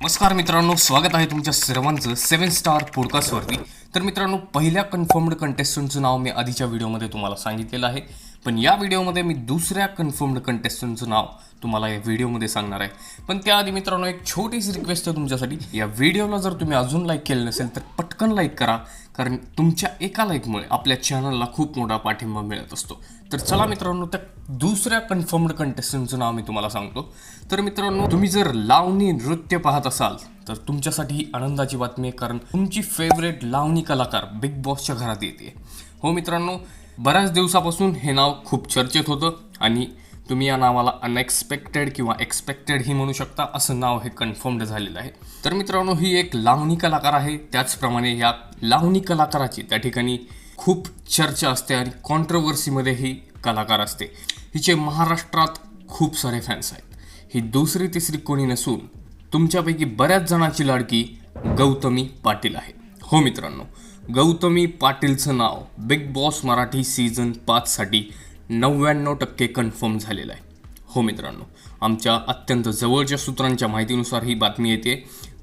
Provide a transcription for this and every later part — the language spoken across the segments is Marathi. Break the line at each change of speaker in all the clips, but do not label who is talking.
नमस्कार मित्रांनो स्वागत आहे तुमच्या सर्वांचं सेवन स्टार पॉडकास्टवरती तर मित्रांनो पहिल्या कन्फर्म्ड कंटेस्टंटचं नाव मी आधीच्या व्हिडिओमध्ये तुम्हाला सांगितलेलं आहे. पण या व्हिडिओमध्ये मी दुसऱ्या कन्फर्म्ड कंटेस्टंटचं नाव तुम्हाला या व्हिडिओमध्ये सांगणार आहे. पण त्याआधी मित्रांनो एक छोटीशी रिक्वेस्ट आहे तुमच्यासाठी. या व्हिडिओला जर तुम्ही अजून लाईक केलं नसेल तर पटकन लाईक करा कारण तुमच्या एका लाईकमुळे आपल्या चॅनलला खूप मोठा पाठिंबा मिळत असतो. तर चला मित्रांनो त्या दुसऱ्या कन्फर्म्ड कंटेस्टंटचं नाव मी तुम्हाला सांगतो. तर मित्रांनो तुम्ही जर लावणी नृत्य पाहत असाल तर तुमच्यासाठी ही आनंदाची बातमी आहे कारण तुमची फेवरेट लावणी कलाकार बिग बॉसच्या घरात येते. हो मित्रांनो बऱ्याच दिवसापासून हे नाव खूप चर्चेत होतं आणि तुम्ही या नावाला अनएक्सपेक्टेड किंवा एक्सपेक्टेड ही म्हणू शकता असं नाव हे कन्फर्म्ड झालेलं आहे. तर मित्रांनो ही एक लावणी कलाकार आहे. त्याचप्रमाणे या लावणी कलाकाराची त्या ठिकाणी खूप चर्चा असते आणि कॉन्ट्रोवर्सीमध्ये ही कलाकार असते. हिचे महाराष्ट्रात खूप सारे फॅन्स आहेत. ही दुसरी तिसरी कोणी नसून तुमच्यापैकी बऱ्याच जणांची लाडकी गौतमी पाटील आहे. हो मित्रांनो गौतमी पाटीलचं नाव बिग बॉस मराठी सीझन पाचसाठी नव्याण्णव टक्के कन्फर्म झालेलं आहे. हो मित्रांनो आमच्या अत्यंत जवळच्या सूत्रांच्या माहितीनुसार ही बातमी येते.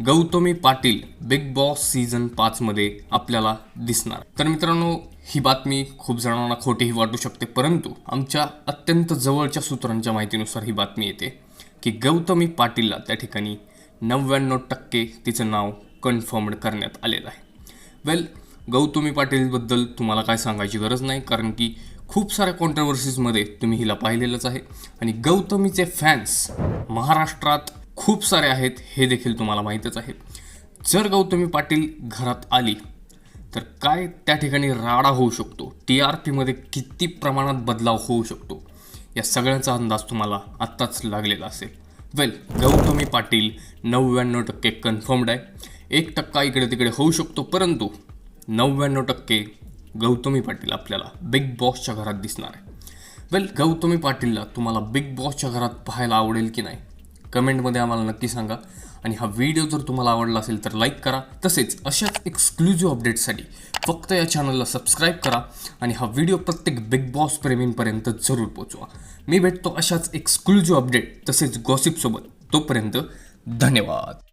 Gautami Patil big boss season पाचमध्ये आपल्याला दिसणार. तर मित्रांनो ही बातमी खूप जणांना खोटीही वाटू शकते परंतु आमच्या अत्यंत जवळच्या सूत्रांच्या माहितीनुसार ही बातमी येते की गौतमी पाटीलला त्या ठिकाणी नव्याण्णव टक्के तिचं नाव कन्फर्मड करण्यात आलेलं आहे. वेल गौतमी पाटीलबद्दल तुम्हाला काय सांगायची गरज नाही कारण की खूप साऱ्या कॉन्ट्रवर्सीजमध्ये तुम्ही हिला पाहिलेलंच आहे. आणि गौतमीचे फॅन्स महाराष्ट्रात खूप सारे आहेत हे देखील तुम्हाला माहीतच आहे. जर गौतमी पाटील घरात आली तर काय त्या ठिकाणी राडा होऊ शकतो? टी आर पीमध्ये किती प्रमाणात बदलाव होऊ शकतो? या सगळ्यांचा अंदाज तुम्हाला आत्ताच लागलेला असेल. वेल गौतमी पाटील नव्याण्णव टक्के कन्फर्म्ड आहे. एक टक्का इकडे तिकडे होऊ शकतो परंतु नव्याण्णव टक्के गौतमी पाटील आपल्याला बिग बॉसच्या घरात दिसणार आहे. वेल गौतमी पाटीलला तुम्हाला बिग बॉसच्या घरात पाहायला आवडेल की नाही? कमेंटमध्ये आम्हाला नक्की सांगा. आणि हा व्हिडिओ जर तुम्हाला आवडला असेल तर लाईक करा. तसेच अशाच एक्सक्लुझिव्ह अपडेट्ससाठी फक्त या चॅनलला सबस्क्राईब करा. आणि हा व्हिडिओ प्रत्येक बिग बॉस प्रेमींपर्यंत जरूर पोचवा. मी भेटतो अशाच एक्सक्लुझिव्ह अपडेट तसेच गॉसिपसोबत तोपर्यंत धन्यवाद.